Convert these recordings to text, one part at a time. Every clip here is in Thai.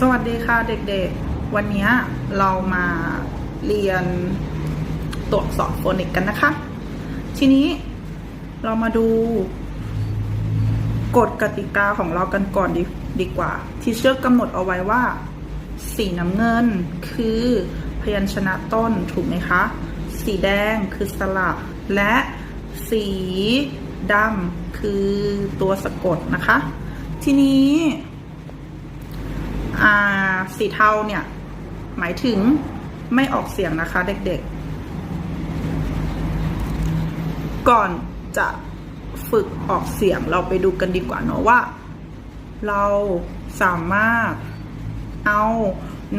สวัสดีค่ะเด็กๆ วันนี้เรามาเรียนตัวอักษรโฟนิกกันนะคะ ทีนี้เรามาดูกฎกติกาของเรากันก่อนดีดีกว่า ที่เชื่อกำหนดเอาไว้ว่า สีน้ำเงินคือพยัญชนะต้นถูกไหมคะ สีแดงคือสระและสีดำคือตัวสะกดนะคะ ทีนี้ สีเทาเนี่ย หมายถึงไม่ออกเสียงนะคะเด็กๆ ก่อนจะฝึกออกเสียงเราไปดูกันดีกว่าเนอะว่า เราสามารถเอา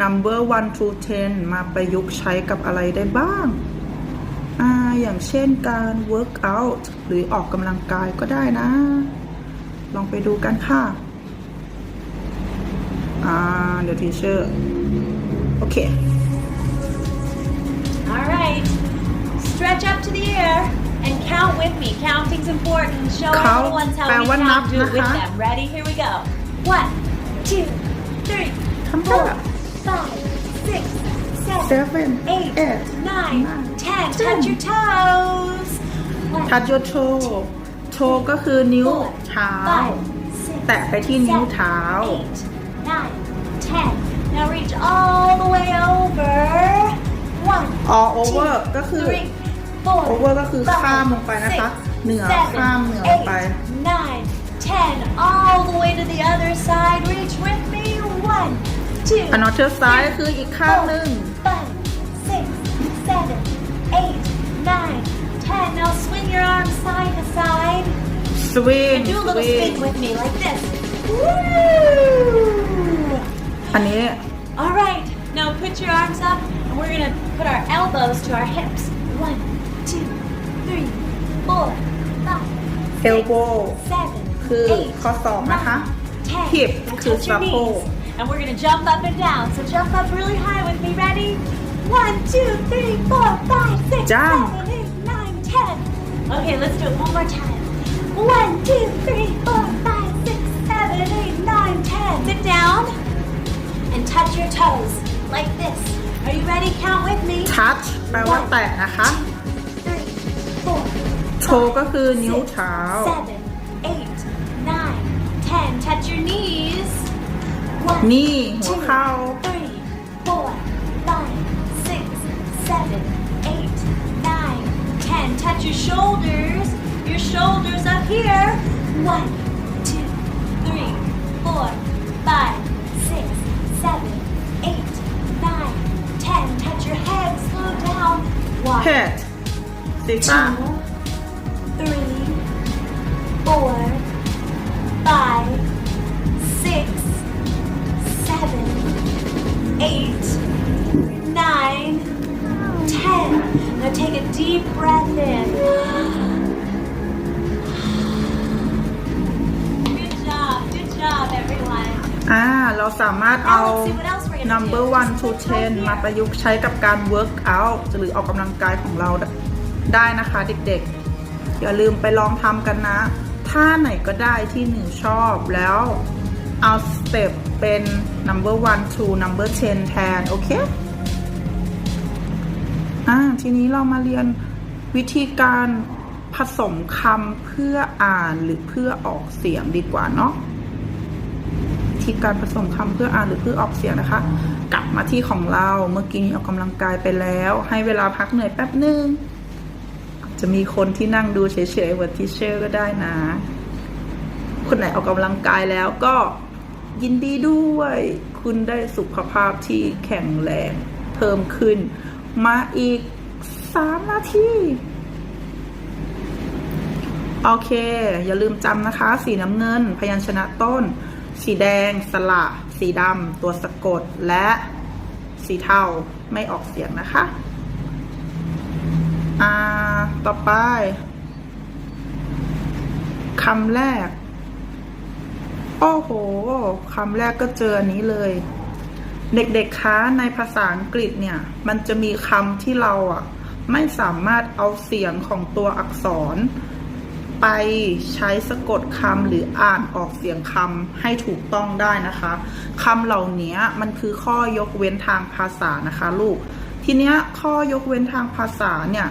number 1 to 10มาประยุกต์ใช้กับอะไรได้บ้างอาอย่างเช่นการ work out หรือออกกำลังกายก็ได้นะ ลองไปดูกันค่ะ อ่า เดี๋ยวทีเชอร์ โอเค All right. Stretch up to the air and count with me. Counting's important. Show Count everyone how แปล we ว่านับ count. Do it with นะคะ them. Ready? Here we go. One, two, three, ทำท่า four, five, six, seven, seven eight, eight nine, nine, ten. ten. Touch your toes. One, ทัดโยโชโชก็คือนิ้ว four, เท้า five, six, แตะไปที่นิ้วเท้า seven, eight, nine, ten. Now reach all the way over. One, all over ก็คือ three, four, over ก็คือ five, ข้ามลงไปนะคะ six, เหนือ seven, ข้ามเหนือไป eight, nine, ten. All the way to the other side. Reach with me. One, two, อันนอเทอร์ซ้ายก็คืออีกข้างหนึ่ง five, six, seven, eight, nine, ten. Now swing your arms side to side สวิง and do a ส little วิง spin with me like this. Woo! อันนี้ All right, now put your arms up, and we're gonna put our elbows to our hips. One, two, three, four, five. Elbow seven, คือข้อศอก eight, นะคะ nine, ten. Hip Now knees, and we're gonna jump up and down. So jump up really high with me. Ready? One, two, three, four, five, six, seven, eight, nine, ten. Okay, let's do it one more time. One, two, three, four, five, six, seven, eight, nine, ten. Sit down and touch your toes like this. Are you ready? Count with me. Touch แปลว่าแตะนะคะ Three, four, โชว์ก็คือนิ้ว six, 9 seven, eight, nine, ten. Touch your knees. One, นี่ หั two, 9, 10. Touch your shoulders. Your shoulders up here. One, two, three, four, five seven, eight, nine, ten. Touch your head, slow down. One, Head. two, Six. Now take a deep breath in. Good job, good job, everyone. อ่าเราสามารถเอา Now let's see what else we're gonna number do. one to ten มาประยุกต์ใช้กับการ work out หรือออกกำลังกายของเราได้นะคะเด็กๆ อย่าลืมไปลองทำกันนะ ท่าไหนก็ได้ที่หนึ่งชอบแล้วเอาสเต็ปเป็น number one to number ten แทน โอเค อ่า ทีนี้เรามาเรียนวิธีการผสมคำเพื่ออ่านหรือเพื่อออกเสียงดีกว่าเนาะวิ ธีการผสมคำเพื่ออ่านหรือเพื่อออกเสียงนะคะ กลับมาที่ของเราเมื่อกี้นี้ออกกำลังกายไปแล้ว ให้เวลาพักเหนื่อยแป๊บหนึ่งจะมีคนที่นั่งดูเฉยๆเหมือนทีเชอร์ก็ได้นะ คนไหนออกกำลังกายแล้วก็ยินดีด้วย คุณได้สุขภาพที่แข็งแรงเพิ่มขึ้น มาอีกสามนาทีโอเค อย่าลืมจำนะคะ สีน้ำเงิน พยัญชนะต้น สีแดงสระสีดำตัวสะกดและสีเทาไม่ออกเสียงนะคะ อ่า ต่อไปคำแรก โอ้โหคำแรกก็เจออันนี้เลย เด็กๆคะในภาษาอังกฤษเนี่ย มันจะมีคำที่เราอะ ไม่สามารถเอาเสียงของตัวอักษร ไปใช้สะกดคำหรืออ่านออกเสียงคำให้ถูกต้องได้นะคะคำเหล่านี้มันคือข้อยกเว้นทางภาษานะคะลูก ทีเนี้ยข้อยกเว้นทางภาษาเนี่ย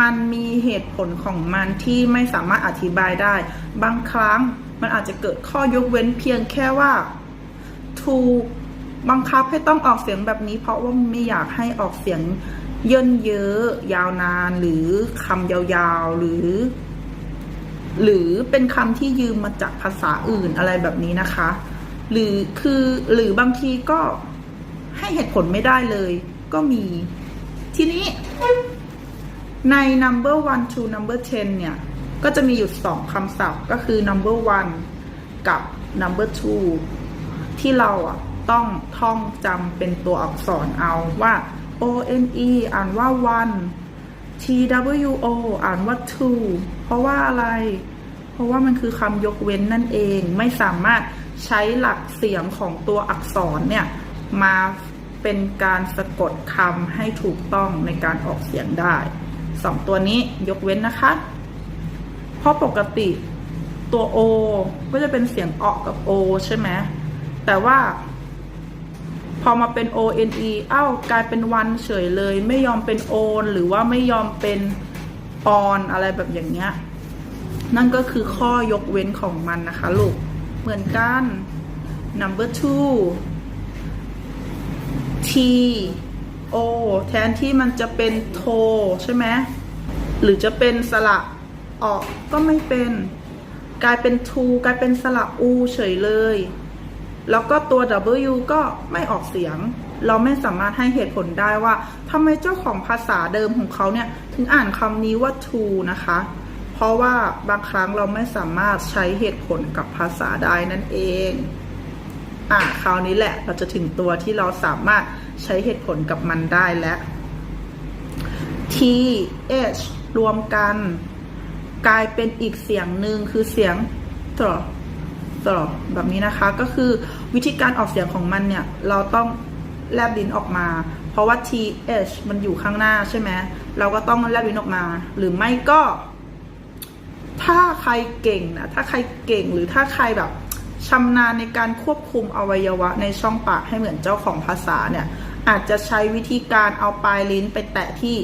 มันมีเหตุผลของมันที่ไม่สามารถอธิบายได้ บางครั้งมันอาจจะเกิดข้อยกเว้นเพียงแค่ว่าถูกบังคับให้ต้องออกเสียงแบบนี้ เพราะว่าไม่อยากให้ออกเสียง เยินเยอะยาวนานหรือคำยาวๆหรือ หรือเป็นคำที่ยืมมาจากภาษาอื่นอะไรแบบนี้นะคะ หรือคือหรือบางทีก็ให้เหตุผลไม่ได้เลย ก็มี ทีนี้ใน number one to number ten เนี่ย ก็จะมีอยู่สองคำศัพท์ก็คือ number one กับ number two ที่เราอะต้องท่องจำเป็นตัวอักษรเอาว่า O N E อ่านว่า one T W O อ่านว่า two เพราะว่าอะไร เพราะว่ามันคือคำยกเว้นนั่นเอง ไม่สามารถใช้หลักเสียงของตัวอักษรเนี่ย มาเป็นการสะกดคำให้ถูกต้องในการออกเสียงได้สองตัวนี้ยกเว้นนะคะ เพราะปกติตัว O ก็จะเป็นเสียงออกกับ O ใช่ไหมแต่ว่า พอมาเป็น O N E เอ้ากลายเป็นวันเฉยเลย ไม่ยอมเป็น O หรือว่าไม่ยอมเป็นออนอะไรแบบอย่างเงี้ย นั่นก็คือข้อยกเว้นของมันนะคะลูก เหมือนกัน number two T O แทนที่มันจะเป็นโทใช่ไหมหรือจะเป็นสระออกก็ไม่เป็น กลายเป็น to กลายเป็นสระอูเฉยเลย แล้วก็ตัว W ก็ไม่ออกเสียง เราไม่สามารถให้เหตุผลได้ว่าทำไมเจ้าของภาษาเดิมของเขาเนี่ย ถึงอ่านคำนี้ว่า to นะคะ เพราะว่าบางครั้งเราไม่สามารถใช้เหตุผลกับภาษาได้นั่นเอง อะคราวนี้แหละ เราจะถึงตัวที่เราสามารถใช้เหตุผลกับมันได้แล้ว T H รวมกัน กลายเป็นอีกเสียงหนึ่งคือเสียงตรอ ตรอแบบนี้นะคะ ก็คือวิธีการออกเสียงของมันเนี่ย เราต้องแลบลิ้นออกมา เพราะว่า T H มันอยู่ข้างหน้าใช่ไหมเราก็ต้องแลบลิ้นออกมา หรือไม่ก็ ถ้าใครเก่งนะถ้าใครเก่งหรือถ้าใครแบบชำนาญในการควบคุมอวัยวะในช่องปากให้เหมือนเจ้าของภาษาเนี่ย อาจจะใช้วิธีการเอาปลายลิ้นไปแตะที่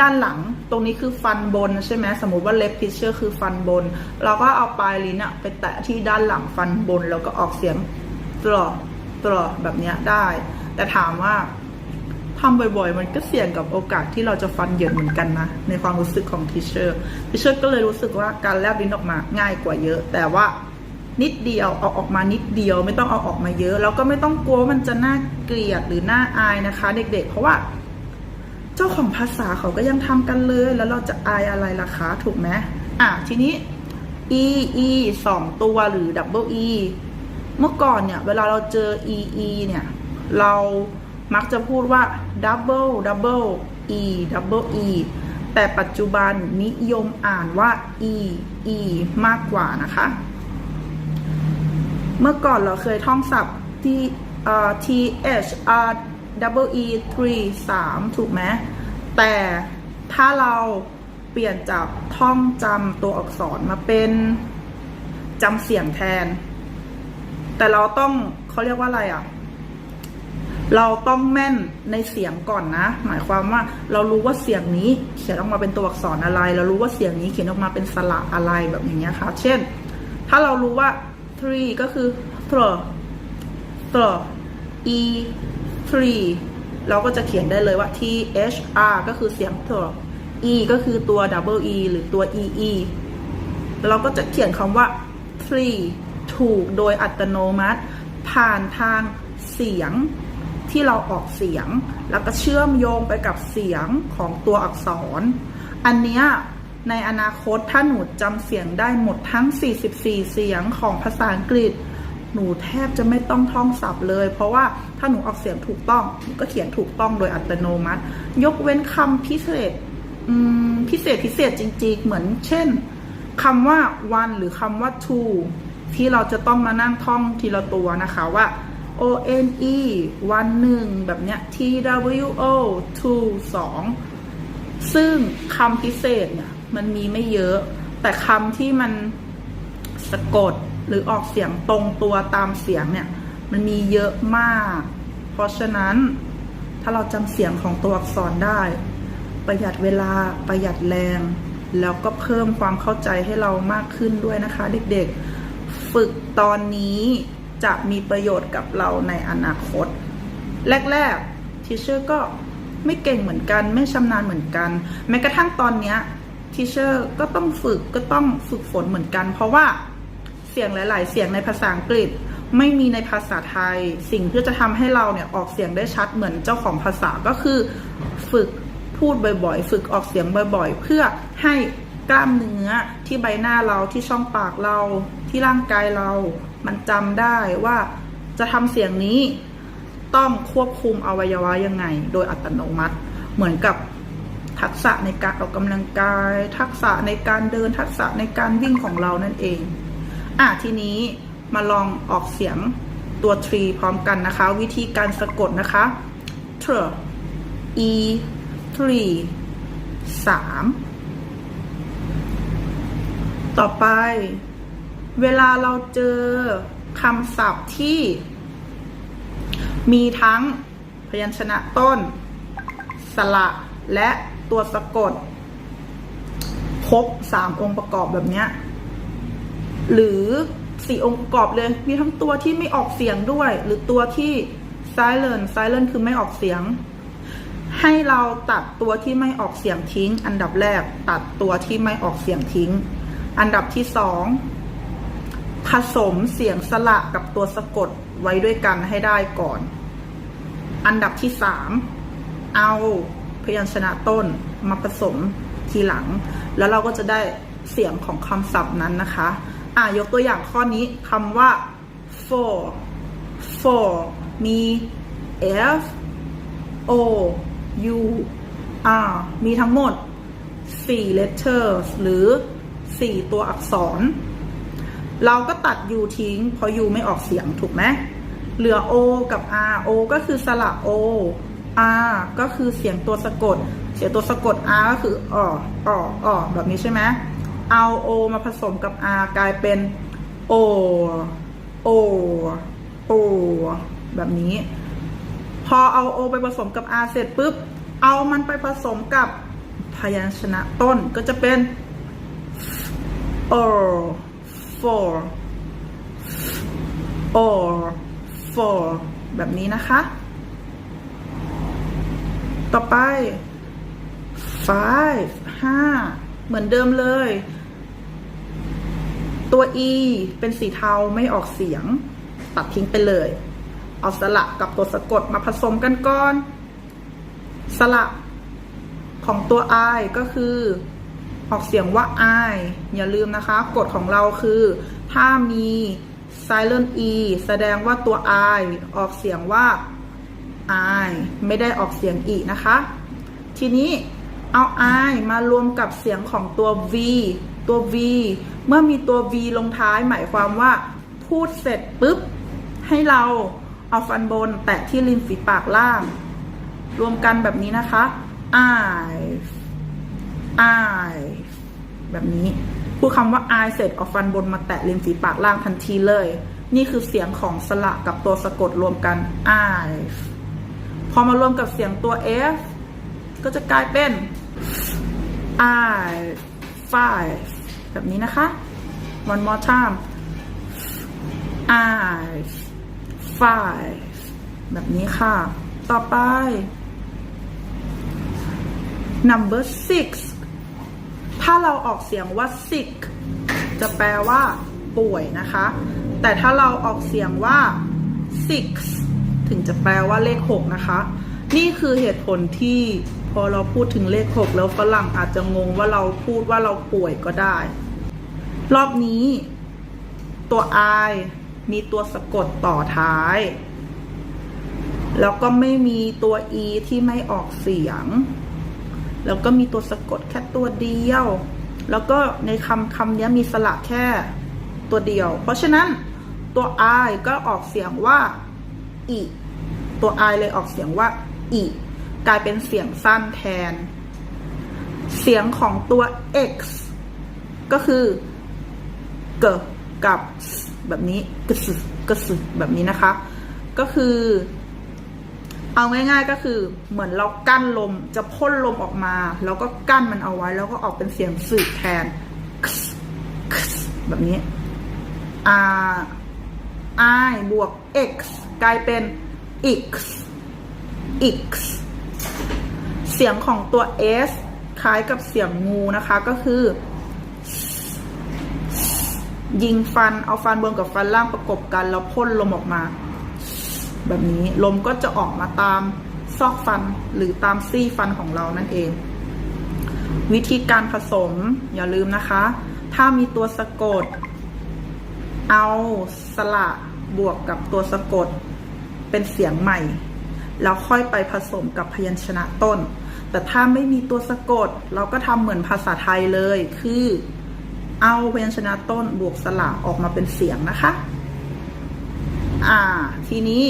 ด้านหลังตรงนี้คือฟันบนใช่ไหมสมมติว่าเล็บพิชเชอร์คือฟันบน เราก็เอาปลายลิ้นอะไปแตะที่ด้านหลังฟันบน แล้วก็ออกเสียงตรอตรอแบบนี้ได้ แต่ถามว่าทำบ่อยๆ มันก็เสี่ยงกับโอกาสที่เราจะฟันเหยินเหมือนกันนะ ในความรู้สึกของทิเชอร์ทิเชอร์ก็เลยรู้สึกว่าการแลบลิ้นออกมาง่ายกว่าเยอะ แต่ว่านิดเดียวเอาออกมานิดเดียวไม่ต้องเอาออกมาเยอะ แล้วก็ไม่ต้องกลัวมันจะน่าเกลียดหรือน่าอายนะคะ เด็กๆ เพราะว่า เจ้าของภาษาเขาก็ยังทำกันเลย แล้วเราจะอายอะไรล่ะคะถูกไหมอะทีนี้ e e สองตัวหรือ double e เมื่อก่อนเนี่ย เวลาเราเจอ e e เนี่ย เรามักจะพูดว่า double double e double e แต่ปัจจุบันนิยมอ่านว่า e e มากกว่านะคะ เมื่อก่อนเราเคยท่องศัพท์ที่ t h r double e 3 3 ถูกไหม แต่ถ้าเราเปลี่ยนจากท่องจำตัวอักษรมาเป็นจำเสียงแทน แต่เราต้องเขาเรียกว่าอะไรอะ เราต้องแม่นในเสียงก่อนนะ หมายความว่าเรารู้ว่าเสียงนี้เขียนออกมาเป็นตัวอักษรอะไร เรารู้ว่าเสียงนี้เขียนออกมาเป็นสระอะไรแบบอย่างเงี้ยค่ะ เช่น ถ้าเรารู้ว่า three ก็คือ thr thr e three เราก็จะเขียนได้เลยว่า t h r ก็คือเสียง thr e ก็คือตัว double e หรือตัว e e เราก็จะเขียนคำว่า three ถูกโดยอัตโนมัติ ผ่านทางเสียงที่เราออกเสียง แล้วก็เชื่อมโยงไปกับเสียงของตัวอักษร อันเนี้ยในอนาคตถ้าหนูจำเสียงได้หมดทั้ง 44 เสียงของภาษาอังกฤษ หนูแทบจะไม่ต้องท่องศัพท์เลย เพราะว่าถ้าหนูออกเสียงถูกต้องหนูก็เขียนถูกต้องโดยอัตโนมัติ ยกเว้นคำพิเศษอืมพิเศษพิเศษจริง ๆ เหมือนเช่นคำว่า one หรือคำว่า two ที่เราจะต้องมานั่งท่องทีละตัวนะคะว่า O N E วันหนึ่งแบบเนี้ย T W O two สองซึ่งคำพิเศษเนี่ยมันมีไม่เยอะ แต่คำที่มันสะกด หรือออกเสียงตรงตัวตามเสียงเนี่ย มันมีเยอะมาก เพราะฉะนั้นถ้าเราจำเสียงของตัวอักษรได้ ประหยัดเวลาประหยัดแรง แล้วก็เพิ่มความเข้าใจให้เรามากขึ้นด้วยนะคะ เด็กๆ ฝึกตอนนี้จะมีประโยชน์กับเราในอนาคต แรกๆทีเชอร์ก็ไม่เก่งเหมือนกัน ไม่ชำนาญเหมือนกัน แม้กระทั่งตอนเนี้ยทีเชอร์ก็ต้องฝึกก็ต้องฝึกฝนเหมือนกัน เพราะว่า สียงหลาย ๆ เสียงในภาษาอังกฤษ ไม่มีในภาษาไทย สิ่งที่จะทำให้เราเนี่ยออกเสียงได้ชัดเหมือนเจ้าของภาษาก็คือฝึกพูดบ่อย ๆ ฝึกออกเสียงบ่อย ๆ เพื่อให้กล้ามเนื้อที่ใบหน้าเราที่ช่องปากเราที่ร่างกายเรา มันจำได้ว่าจะทำเสียงนี้ต้องควบคุมอวัยวะยังไง โดยอัตโนมัติ เหมือนกับทักษะในการออกกำลังกาย ทักษะในการเดินทักษะในการวิ่งของเรานั่นเอง อะทีนี้มาลองออกเสียงตัว tree พร้อมกันนะคะ วิธีการสะกดนะคะ tr e tree สามต่อไป เวลาเราเจอคำศัพท์ที่ มีทั้งพยัญชนะต้น สระและตัวสะกด ครบสามองค์ประกอบแบบเนี้ย หรือสี่องค์ประกอบเลย มีทั้งตัวที่ไม่ออกเสียงด้วย หรือตัวที่ silent silent คือไม่ออกเสียง ให้เราตัดตัวที่ไม่ออกเสียงทิ้ง อันดับแรกตัดตัวที่ไม่ออกเสียงทิ้ง อันดับที่สองผสมเสียงสระกับตัวสะกดไว้ด้วยกันให้ได้ก่อน อันดับที่สามเอาพยัญชนะต้นมาผสมทีหลัง แล้วเราก็จะได้เสียงของคำศัพท์นั้นนะคะ อะยกตัวอย่างข้อนี้คำว่า for for มี f o u r มีทั้งหมด 4 letters หรือ 4 ตัวอักษร เราก็ตัด u ทิ้ง เพราะ u ไม่ออกเสียงถูกไหมเหลือ o กับ r o ก็คือสระ o r ก็คือเสียงตัวสะกด เสียงตัวสะกด r ก็คืออ่ออ่ออ่อแบบนี้ใช่ไหม เอา o มาผสมกับ r กลายเป็น o o o แบบนี้ พอเอา o ไปผสมกับ r เสร็จปุ๊บ เอามันไปผสมกับพยัญชนะต้นก็จะเป็น or for or for แบบนี้นะคะ ต่อไป five ห้าเหมือนเดิมเลย ตัว e เป็นสีเทาไม่ออกเสียง ตัดทิ้งไปเลย เอาสระกับตัวสะกดมาผสมกันก่อน สระของตัว i ก็คือออกเสียงว่า i อย่าลืมนะคะ กฎของเราคือ ถ้ามี silent e แสดงว่าตัว i ออกเสียงว่า i ไม่ได้ออกเสียงอีนะคะ ทีนี้เอา i มารวมกับเสียงของตัว v ตัว v เมื่อมีตัว v ลงท้ายหมายความว่า พูดเสร็จปุ๊บ ให้เราเอาฟันบน แตะที่ริมฝีปากล่าง รวมกันแบบนี้นะคะ I I แบบนี้ พูดคำว่า I เสร็จเอาฟันบนมาแตะริมฝีปากล่างทันทีเลย นี่คือเสียงของสระกับตัวสะกดรวมกัน I พอมารวมกับเสียงตัว F ก็จะกลายเป็น I five แบบนี้นะคะ one more time I five แบบนี้ค่ะ ต่อไป number six ถ้าเราออกเสียงว่า sick จะแปลว่าป่วยนะคะ แต่ถ้าเราออกเสียงว่า six ถึงจะแปลว่าเลขหกนะคะ นี่คือเหตุผลที่พอเราพูดถึงเลขหกแล้วฝรั่งอาจจะงงว่าเราพูดว่าเราป่วยก็ได้ รอบนี้ ตัว I มีตัวสะกดต่อท้าย แล้วก็ไม่มีตัว E ที่ไม่ออกเสียง แล้วก็มีตัวสะกดแค่ตัวเดียว แล้วก็ในคำคำนี้มีสระแค่ตัวเดียว เพราะฉะนั้นตัว I ก็ออกเสียงว่าอีตัว I เลยออกเสียงว่าอีกลายเป็นเสียงสั้นแทน เสียงของตัว x ก็คือ เกกับแบบนี้กสกสแบบนี้นะคะ ก็คือ เอาง่าย ๆก็คือ เหมือนเรากั้นลมจะพ่นลมออกมา แล้วก็กั้นมันเอาไว้ แล้วก็ออกเป็นเสียงสื่อแทนแบบนี้ r i บวก x กลายเป็น x x เสียงของตัว s คล้ายกับเสียงงูนะคะก็คือ ยิงฟันเอาฟันบนกับฟันล่างประกบกัน แล้วพ่นลมออกมา แบบนี้ลมก็จะออกมาตามซอกฟันหรือตามซี่ฟันของเรานั่นเอง วิธีการผสมอย่าลืมนะคะ ถ้ามีตัวสะกด เอาสระบวกกับตัวสะกดเป็นเสียงใหม่ แล้วค่อยไปผสมกับพยัญชนะต้น แต่ถ้าไม่มีตัวสะกด เราก็ทำเหมือนภาษาไทยเลยคือ เอาพยัญชนะต้นบวกสระออกมาเป็นเสียงนะคะ อ่า ทีนี้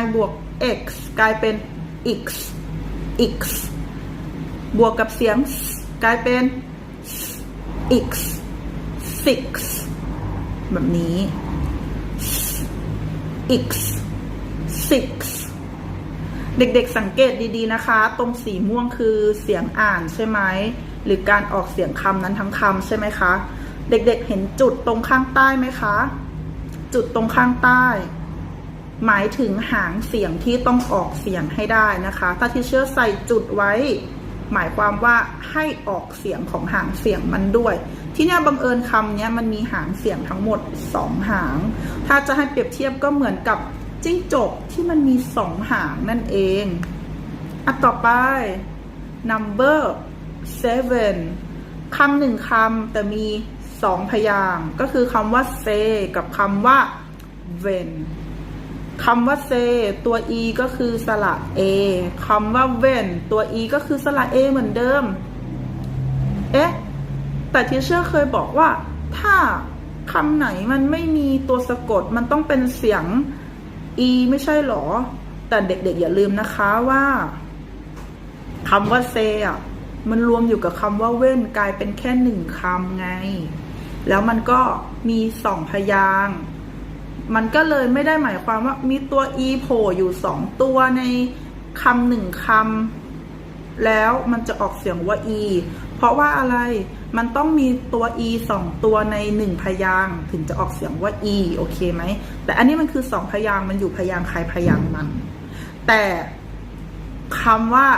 i บวก x กลายเป็น x x บวกกับเสียง s กลายเป็น x six แบบนี้ x six เด็กๆสังเกตดีๆนะคะ ตรงสีม่วงคือเสียงอ่านใช่ไหม หรือการออกเสียงคำนั้นทั้งคำใช่ไหมคะ เด็กๆเห็นจุดตรงข้างใต้ไหมคะ จุดตรงข้างใต้ หมายถึงหางเสียงที่ต้องออกเสียงให้ได้นะคะ ถ้าที่เชื่อใส่จุดไว้ หมายความว่าให้ออกเสียงของหางเสียงมันด้วย ที่เนี่ยบังเอิญคำเนี้ยมันมีหางเสียงทั้งหมดสองหาง ถ้าจะให้เปรียบเทียบก็เหมือนกับจิ้งจกที่มันมีสองหางนั่นเองอะต่อไป number seven คำหนึ่งคำ แต่มีสองพยางก็คือคำว่า say กับคำว่า when คำว่า say ตัว e ก็คือสระ a คำว่า when ตัว e ก็คือสระ a เหมือนเดิม เอ๊ะ แต่ทีเชอร์เคยบอกว่า ถ้าคำไหนมันไม่มีตัวสะกดมันต้องเป็นเสียง e ไม่ใช่หรอ แต่เด็กๆ อย่าลืมนะคะว่าคำว่า say อะ มันรวมอยู่กับคำว่าเว้นกลายเป็นแค่หนึ่งคำไง แล้วมันก็มีสองพยางมันก็เลยไม่ได้หมายความว่ามีตัว e โผล่อยู่สองตัวในคำหนึ่งคำแล้วมันจะออกเสียงว่า e เพราะว่าอะไรมันต้องมีตัว e สองตัวในหนึ่งพยางถึงจะออกเสียงว่า e โอเคไหม แต่อันนี้มันคือสองพยางมันอยู่พยางค์ใครพยางมัน แต่คำว่า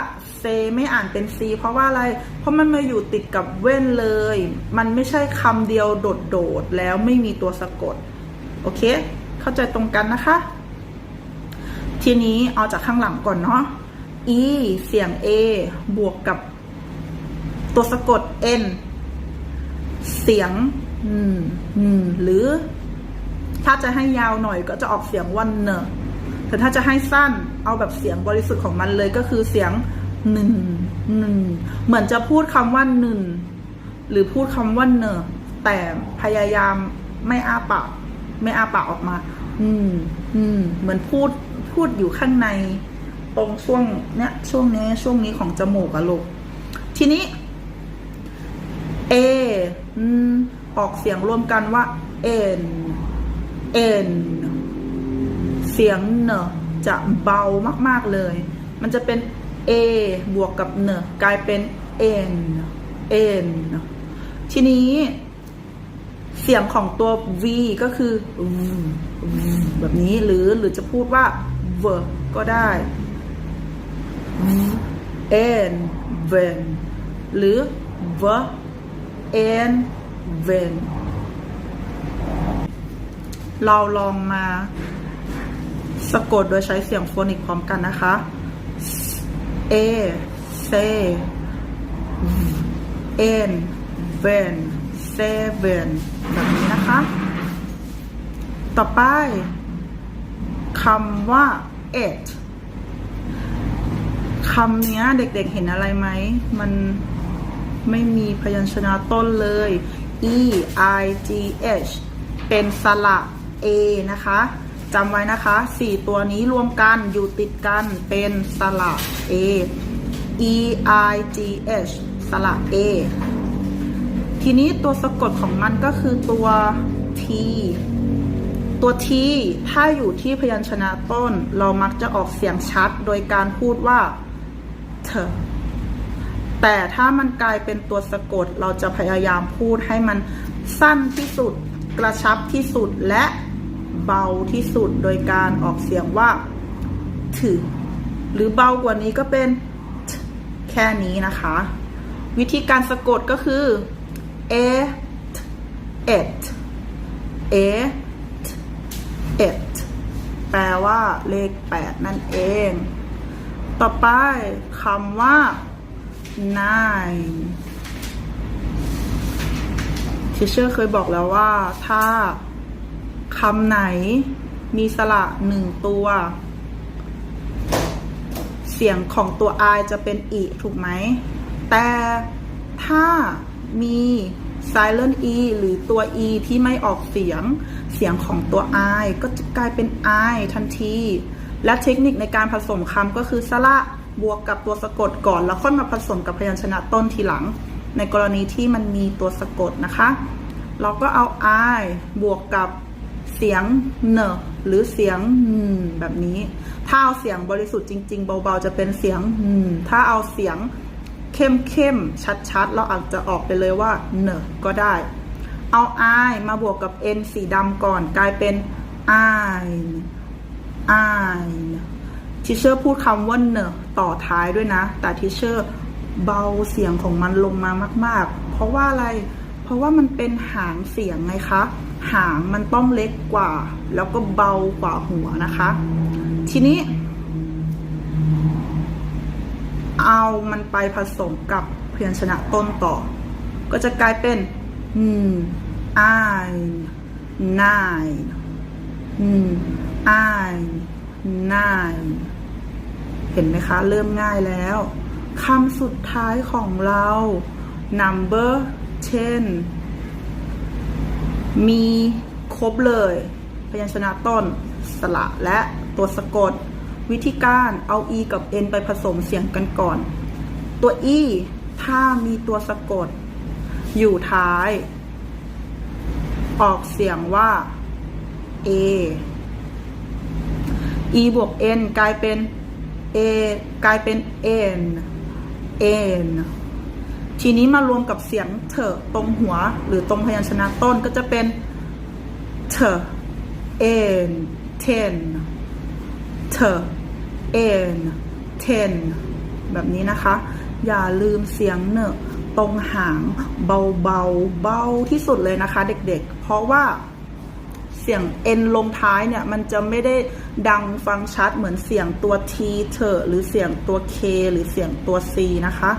ไม่อ่านเป็น c เพราะว่าอะไร เพราะมันมาอยู่ติดกับเว้นเลย มันไม่ใช่คำเดียวโดดๆแล้วไม่มีตัวสะกด โอเค เข้าใจตรงกันนะคะ ทีนี้เอาจากข้างหลังก่อนเนาะ e เสียง a บวกกับตัวสะกด n เสียงอืมอืมหรือ ถ้าจะให้ยาวหน่อยก็จะออกเสียงว่าเนอแต่ถ้าจะให้สั้นเอาแบบเสียงบริสุทธิ์ของมันเลยก็คือเสียง หนึ่งหนึ่งเหมือนจะพูดคำว่าหนึ่งหรือพูดคำว่าเนอแต่พยายามไม่อ้าปากไม่อ้าปากออกมา อืม อืม เหมือนพูดพูดอยู่ข้างใน ตรงช่วงเนี้ยช่วงนี้ช่วงนี้ของจมูกอะลูกทีนี้ A อืออกเสียงรวมกันว่า N N เสียงเนจะเบามาก ๆเลย มันจะเป็น A บวกกับเนกลายเป็น N N ทีนี้เสียงของตัว V ก็คือ แบบนี้หรือหรือจะพูดว่า V ก็ได้ N Ven หรือ V N Ven เราลองมาสะกดโดยใช้เสียงโฟนิกพร้อมกันนะคะ A S N Ven Seven แบบนี้นะคะ ต่อไปคำว่า it คำนี้เด็กๆเห็นอะไรไหม มันไม่มีพยัญชนะต้นเลย e i g h เป็นสระ a นะคะ จำไว้นะคะสี่ตัวนี้รวมกันอยู่ติดกันเป็นสระ a e i g h สระ A ทีนี้ตัวสะกดของมันก็คือตัว T ตัว T ถ้าอยู่ที่พยัญชนะต้น เรามักจะออกเสียงชัดโดยการพูดว่าเธอแต่ถ้ามันกลายเป็นตัวสะกด เราจะพยายามพูดให้มันสั้นที่สุด กระชับที่สุดและ เบาที่สุดโดยการออกเสียงว่าถือหรือเบากว่านี้ก็เป็นแค่นี้นะคะ วิธีการสะกดก็คือ a t et a t et แปลว่าเลข 8 นั่นเอง ต่อไปคำว่า nine ทิเชอร์เคยบอกแล้วว่าถ้า คำไหนมีสระหนึ่งตัว เสียงของตัว i จะเป็นอีถูกไหม แต่ถ้ามี silent e หรือตัว e ที่ไม่ออกเสียง เสียงของตัว i ก็จะกลายเป็น i ทันที และเทคนิคในการผสมคำก็คือสระบวกกับตัวสะกดก่อน แล้วค่อยมาผสมกับพยัญชนะต้นทีหลัง ในกรณีที่มันมีตัวสะกดนะคะ เราก็เอา i บวกกับ เสียงเนหรือเสียงแบบนี้ ถ้าเอาเสียงบริสุทธิ์จริง ๆ เบาๆจะเป็นเสียงถ้าเอาเสียงเข้มเข้มๆชัดๆ เราอาจจะออกไปเลยว่าเนก็ได้ เอา i มาบวกกับ n สีดำก่อนกลายเป็น i i ทิเชอร์พูดคำว่าเนต่อท้ายด้วยนะ แต่ทิเชอร์เบาเสียงของมันลงมามาก ๆ เพราะว่าอะไรเพราะว่ามันเป็นหางเสียงไงคะ หางมันต้องเล็กกว่า แล้วก็เบากว่าหัวนะคะ ทีนี้ เอามันไปผสมกับพยัญชนะต้นต่อ ก็จะกลายเป็น n i nine n i nine เห็นไหมคะ เริ่มง่ายแล้วคำสุดท้ายของเรา number ten มีครบเลย พยัญชนะต้น สระและตัวสะกด วิธีการเอา e กับ n ไปผสมเสียงกันก่อน ตัว e ถ้ามีตัวสะกด อยู่ท้าย ออกเสียงว่า a e บวก n กลายเป็น a กลายเป็น n n ทีนี้มารวมกับเสียงเถอะตรงหัว หรือตรงพยัญชนะต้นก็จะเป็นเถอะ n ten เถอะ n ten แบบนี้นะคะ อย่าลืมเสียงเนอะตรงหางเบาๆเบาที่สุดเลยนะคะ เด็กๆ เพราะว่าเสียง n ลงท้ายเนี่ย มันจะไม่ได้ดังฟังชัดเหมือนเสียงตัว t เถอะหรือเสียงตัว k หรือเสียงตัว c นะคะ